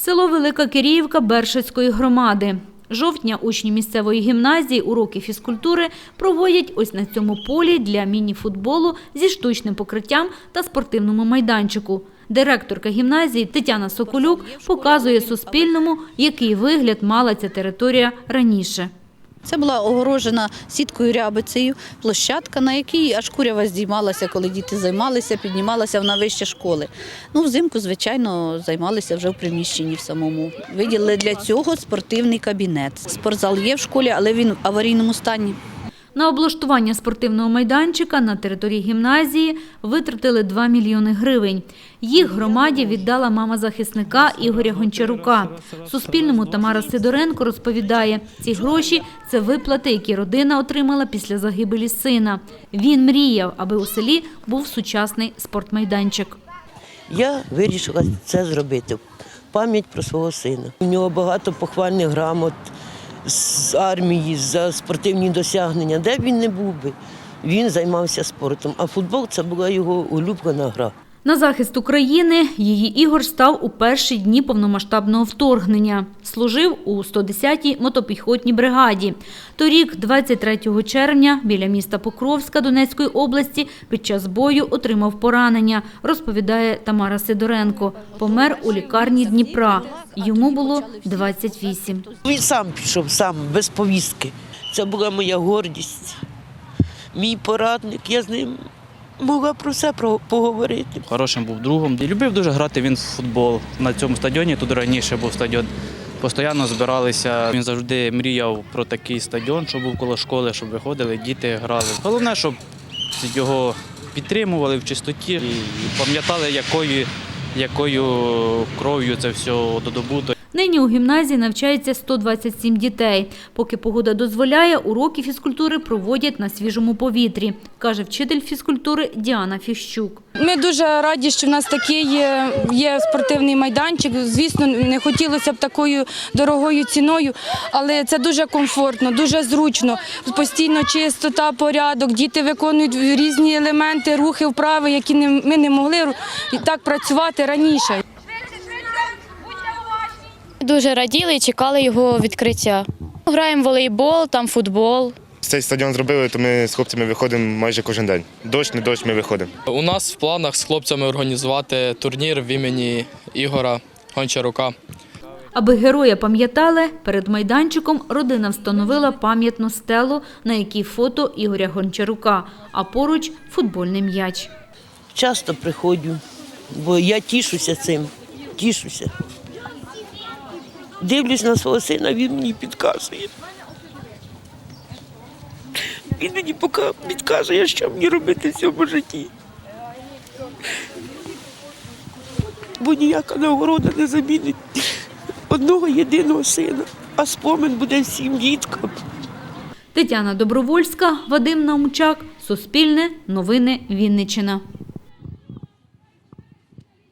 Село Велика Киріївка Бершицької громади. Жовтня учні місцевої гімназії уроки фізкультури проводять ось на цьому полі для міні-футболу зі штучним покриттям та спортивному майданчику. Директорка гімназії Тетяна Соколюк показує Суспільному, який вигляд мала ця територія раніше. Це була огорожена сіткою рябицею, площадка, на якій аж курява здіймалася, коли діти займалися, піднімалася вона вище школи. Ну, взимку, звичайно, займалися вже в приміщенні в самому. Виділили для цього спортивний кабінет. Спортзал є в школі, але він в аварійному стані. На облаштування спортивного майданчика на території гімназії витратили 2 мільйони гривень. Їх громаді віддала мама захисника Ігоря Гончарука. Суспільному Тамара Сидоренко розповідає, ці гроші – це виплати, які родина отримала після загибелі сина. Він мріяв, аби у селі був сучасний спортмайданчик. Я вирішила це зробити. Пам'ять про свого сина. У нього багато похвальних грамот з армії за спортивні досягнення. Де б він не був би, він займався спортом. А футбол це була його улюблена гра. На захист України її Ігор став у перші дні повномасштабного вторгнення. Служив у 110-й мотопіхотній бригаді. Торік, 23 червня, біля міста Покровська Донецької області під час бою отримав поранення, розповідає Тамара Сидоренко. Помер у лікарні Дніпра. Йому було 28. Він сам пішов, сам, без повістки. Це була моя гордість. Мій порадник, я з ним могла про все поговорити. Хорошим був другом. Любив дуже грати він в футбол. На цьому стадіоні тут раніше був стадіон. Постійно збиралися. Він завжди мріяв про такий стадіон, щоб був коло школи, щоб виходили, діти грали. Головне, щоб його підтримували в чистоті і пам'ятали, якою, якою кров'ю це все додобуто. Нині у гімназії навчається 127 дітей. Поки погода дозволяє, уроки фізкультури проводять на свіжому повітрі, каже вчитель фізкультури Діана Фіщук. Ми дуже раді, що в нас такий є, спортивний майданчик. Звісно, не хотілося б такою дорогою ціною, але це дуже комфортно, дуже зручно. Постійно чистота, порядок. Діти виконують різні елементи, рухи, вправи, які ми не могли так працювати раніше. Дуже раділи і чекали його відкриття. Граємо в волейбол, там футбол. Цей стадіон зробили, то ми з хлопцями виходимо майже кожен день. Дощ, не дощ, ми виходимо. У нас в планах з хлопцями організувати турнір в імені Ігора Гончарука. Аби героя пам'ятали, перед майданчиком родина встановила пам'ятну стелу, на якій фото Ігоря Гончарука, а поруч футбольний м'яч. Часто приходжу, бо я тішуся цим, тішуся. Дивлюсь на свого сина, він мені підказує. Він мені поки підказує, що мені робити в цьому житті. Бо ніяка нагорода не замінить одного єдиного сина, а спомин буде всім діткам. Тетяна Добровольська, Вадим Наумчак, Суспільне, Новини Вінниччина.